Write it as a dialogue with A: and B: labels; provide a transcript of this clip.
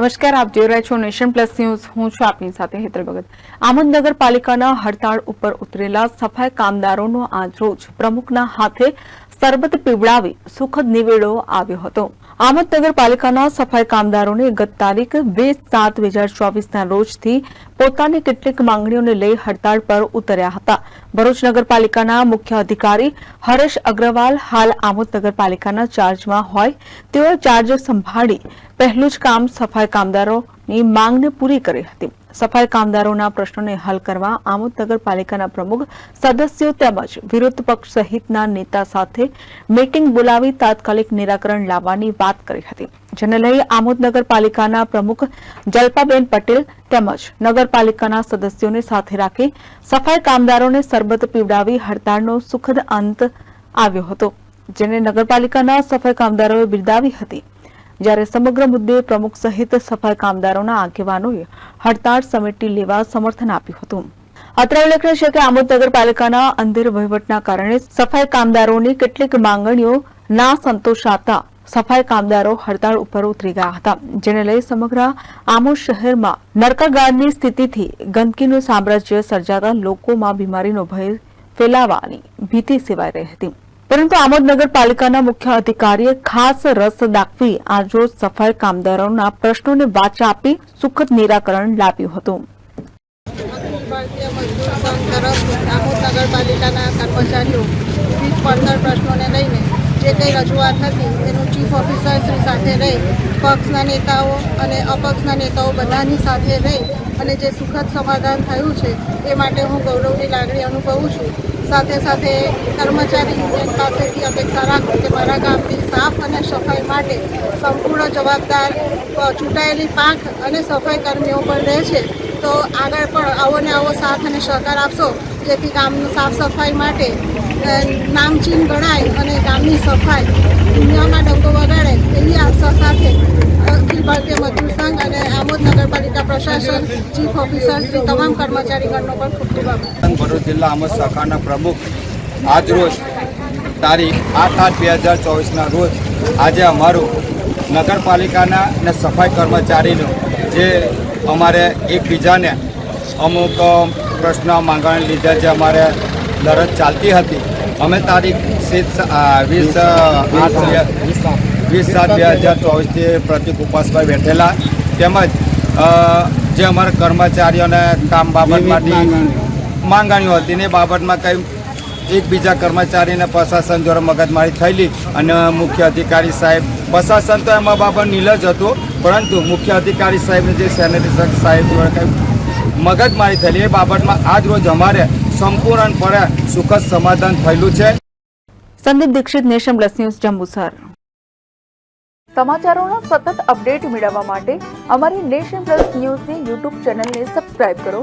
A: નમસ્કાર, આપ જોઈ રહ્યા છો નેશન પ્લસ ન્યૂઝ. હું છું આપની સાથે હેતલ ભગત. આમદ નગરપાલિકાના હડતાળ ઉપર ઉતરેલા સફાઈ કામદારોનો આજરોજ પ્રમુખના હાથે સરબત પીવડાવી સુખદ નિવેડો આવ્યો હતો. આમદ નગરપાલિકાના સફાઈ કામદારોને ગત તારીખ બે સાત બે હજાર ચોવીસના રોજથી પોતાની કેટલીક માંગણીઓને લઈ હડતાળ પર ઉતર્યા હતા. ભરૂચ નગરપાલિકાના મુખ્ય અધિકારી હરેશ અગ્રવાલ હાલ આમોદ નગરપાલિકાના ચાર્જમાં હોય. તેઓ ચાર્જ સંભાળી પહેલું જ કામ સફાઈ કામદારોની માંગને પૂરી કરી હતી. સફાઈ કામદારોના પ્રશ્નોને હલ કરવા આમોદ નગરપાલિકાના પ્રમુખ સદસ્યો તેમજ વિરોધ પક્ષ સહિતના નેતા સાથે મીટિંગ બોલાવી તાત્કાલિક નિરાકરણ લાવવાની વાત કરી હતી. જેને લઈ આમોદ નગરપાલિકાના પ્રમુખ જલ્પાબેન પટેલ તેમજ નગરપાલિકાના સદસ્યોને સાથે રાખી સફાઈ કામદારોને સરબત પીવડાવી હડતાળનો સુખદ અંત આવ્યો હતો. જેને નગરપાલિકાના સફાઈ કામદારોએ બિરદાવી હતી. જ્યારે સમગ્ર મુદ્દે પ્રમુખ સહિત સફાઈ કામદારોના આગેવાનોએ હડતાળ સમેટી લેવા સમર્થન આપ્યું હતું. અત્રે ઉલ્લેખનીય છે કે આમોદ નગરપાલિકાના અંધેર વહીવટના કારણે સફાઈ કામદારોની કેટલીક માંગણીઓ ના સંતોષાતા સફાઈ કામદારો હડતાળ ઉપર ઉતરી ગયા હતા, જેને લઈ સમગ્ર આમોદ શહેરમાં નરકાગાળની સ્થિતિથી ગંદકીનું સામ્રાજ્ય સર્જાતા લોકોમાં બીમારીનો ભય ફેલાવાની ભીતિ સેવાઈ રહી હતી. પરંતુ આમોદ નગરપાલિકાના મુખ્ય અધિકારીએ ખાસ રસ દાખવી આજરોજ સફાઈ કામદારોના પ્રશ્નોને વાચા આપી સુખદ નિરાકરણ લાવ્યું હતું.
B: આમોદ નગરપાલિકાના કર્મચારીઓ વિવિધ પ્રશ્નોને લઈને જે કંઈ રજૂઆત હતી એનું ચીફ ઓફિસરશ્રી સાથે રહી, પક્ષના નેતાઓ અને અપક્ષના નેતાઓ બધાની સાથે રહી અને જે સુખદ સમાધાન થયું છે, એ માટે હું ગૌરવની લાગણી અનુભવું છું. સાથે સાથે કર્મચારી પાસેથી અપેક્ષા રાખું કે મારા ગામની સાફ અને સફાઈ માટે સંપૂર્ણ જવાબદાર ચૂંટાયેલી પાંખ અને સફાઈ કર્મીઓ પણ રહે છે. તો આગળ પણ આવો ને આવો સાથ અને સહકાર આપશો, જેથી ગામનું સાફ સફાઈ માટે નામચીન ગણાય અને ગામની સફાઈ દુનિયામાં ડંકો વગાડે એવી આશા સાથે અખિલ ભારતીય મજૂર સંઘ અને આમોદ નગરપાલિકા પ્રશાસન, ચીફ ઓફિસર શ્રી તમામ કર્મચારીગણનો પણ ખૂબ ખૂબ આભાર.
C: ભરૂચ જિલ્લા આમોદ શાખાના પ્રમુખ આજરોજ તારીખ આઠ આઠ બે હજાર ચોવીસના રોજ આજે અમારું નગરપાલિકાના અને સફાઈ કર્મચારીનું જે અમારે એકબીજાને અમુક પ્રશ્ન માંગણી લીધે જે અમારે લડત ચાલતી હતી અમે તારીખ સીત વીસ આઠ વીસ સાત બે હજાર ચોવીસથી પ્રતિક ઉપાસભાઈ બેઠેલા. તેમજ જે અમારા કર્મચારીઓને કામ બાબતમાંથી માંગણીઓ. હતી ને બાબતમાં કંઈ એકબીજા કર્મચારીને પ્રશાસન દ્વારા મગજમારી થયેલી અને મુખ્ય અધિકારી સાહેબ પ્રશાસન તો એમાં બાબત નીલજ હતું પરંતુ મુખ્ય અધિકારી સાહેબને જે સેનેટાઇઝર સાહેબ દ્વારા મગજમારી થયેલી એ બાબતમાં આજ રોજ અમારે સંપૂર્ણપણે સુખદ સમાધાન થયેલું છે.
A: Sandeep Dixit Nation Plus News Jambusar. સમાચારોના સતત અપડેટ મેળવવા માટે અમારી નેશન પ્લસ ન્યૂઝની યુટ્યુબ ચેનલને સબસ્ક્રાઇબ કરો.